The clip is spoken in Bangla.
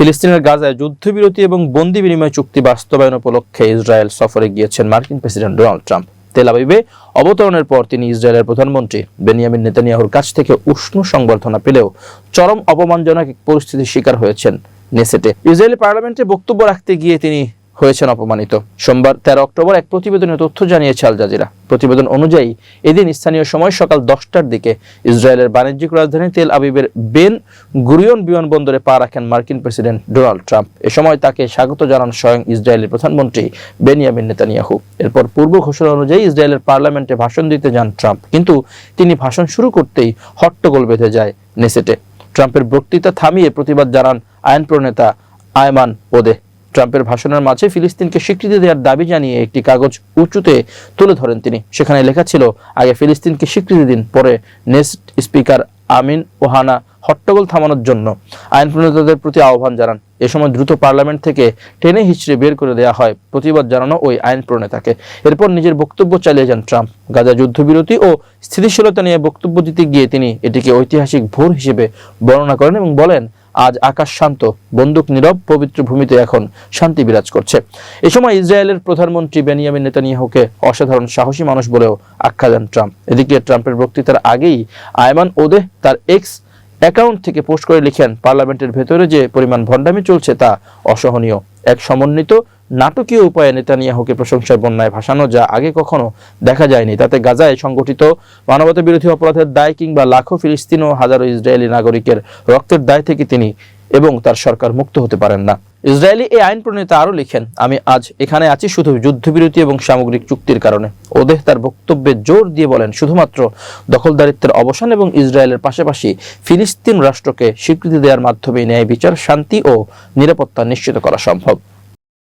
ফিলিস্তিনের গাজায় যুদ্ধবিরতি এবং বন্দি বিনিময় চুক্তি বাস্তবায়ন উপলক্ষে ইসরায়েল সফরে গিয়েছেন মার্কিন প্রেসিডেন্ট ডোনাল্ড ট্রাম্প। তেলাবিবে অবতরণের পর তিনি ইসরায়েলের প্রধানমন্ত্রী বেনিয়ামিন নেতানিয়াহুর কাছ থেকে উষ্ণ সংবর্ধনা পেলেও চরম অপমানজনক পরিস্থিতির শিকার হয়েছেন নেসেটে। ইসরায়েলি পার্লামেন্টে বক্তব্য রাখতে গিয়ে তিনি হয়েছেন অপমানিত। সোমবার তেরো অক্টোবর এক প্রতিবেদনে তথ্য জানিয়েছে আল জাজিরা। প্রতিবেদন অনুযায়ী, এদিন স্থানীয় সময় সকাল দশটার দিকে ইসরায়েলের বাণিজ্যিক রাজধানী তেল আবিবের বেন গুরিয়ন বিমানবন্দরে পা রাখেন মার্কিন প্রেসিডেন্ট ডোনাল্ড ট্রাম্প। এ সময় তাকে স্বাগত জানান স্বয়ং ইসরায়েলের প্রধানমন্ত্রী বেনিয়ামিন নেতানিয়াহু। এরপর পূর্ব ঘোষণা অনুযায়ী ইসরায়েলের পার্লামেন্টে ভাষণ দিতে যান ট্রাম্প। কিন্তু তিনি ভাষণ শুরু করতেই হট্টগোল বেঁধে যায় নেসেটে। ট্রাম্পের বক্তৃতা থামিয়ে প্রতিবাদ জানান আইন প্রণেতা আয়মান ওদে। ট্রাম্পের ভাষণের মাঝে ফিলিস্তিনকে স্বীকৃতি দেওয়ার দাবি জানিয়ে একটি কাগজ উঁচুতে তুলে ধরেন তিনি। সেখানে লেখা ছিল, আগে ফিলিস্তিনকে স্বীকৃতি দিন, পরে নেক্সট স্পিকার আমিন ওহানা হট্টগোল থামানোর জন্য। আইন প্রণেতাদের প্রতি আহ্বান জানান। এ সময় দ্রুত পার্লামেন্ট থেকে টেনে হিচড়ে বের করে দেওয়া হয়, প্রতিবাদ জানানো ওই আইন প্রণেতাকে। এরপর নিজের বক্তব্য চালিয়ে যান ট্রাম্প। গাজা যুদ্ধবিরতি ও স্থিতিশীলতা নিয়ে বক্তব্য দিতে গিয়ে তিনি এটিকে ঐতিহাসিক ভোর হিসেবে বর্ণনা করেন এবং বলেন আজ আকাশ শান্ত, বন্দুক নীরব, পবিত্র ভূমিতে এখন শান্তি বিরাজ করছে। এ সময় ইসরায়েলের প্রধানমন্ত্রী বেনিয়ামিন নেতানিয়াহুকে অসাধারণ সাহসী মানুষ বলেও আখ্যা দেন ট্রাম্প। এদিকে ট্রাম্পের বক্তৃতার আগেই আয়মান ওদেহ তার এক্স অ্যাকাউন্ট থেকে পোস্ট করে লিখেন, পার্লামেন্টের ভেতরে যে পরিমাণ ভণ্ডামি চলছে তা অসহনীয়। এক সমন্বিত নাটকীয় উপায়ে নেতানিয়াহুকে প্রশংসায় বন্যায় ভাসানো যা আগে কখনো দেখা যায়নি। তাতে গাজায় সংগঠিত মানবতা বিরোধী অপরাধের দায় কিংবা লাখো ফিলিস্তিন ও হাজারো ইসরায়েলি নাগরিকের রক্তের দায় থেকে তিনি এবং তার সরকার মুক্ত হতে পারেন না। ইসরায়েলি এই আইন প্রণেতা আরও লিখেন, আমি আজ এখানে আছি শুধু যুদ্ধবিরতি এবং সামগ্রিক চুক্তির কারণে। ওদেহ তার বক্তব্যে জোর দিয়ে বলেন, শুধুমাত্র দখলদারিত্বের অবসান এবং ইসরায়েলের পাশাপাশি ফিলিস্তিন রাষ্ট্রকে স্বীকৃতি দেওয়ার মাধ্যমে ন্যায় বিচার, শান্তি ও নিরাপত্তা নিশ্চিত করা সম্ভব।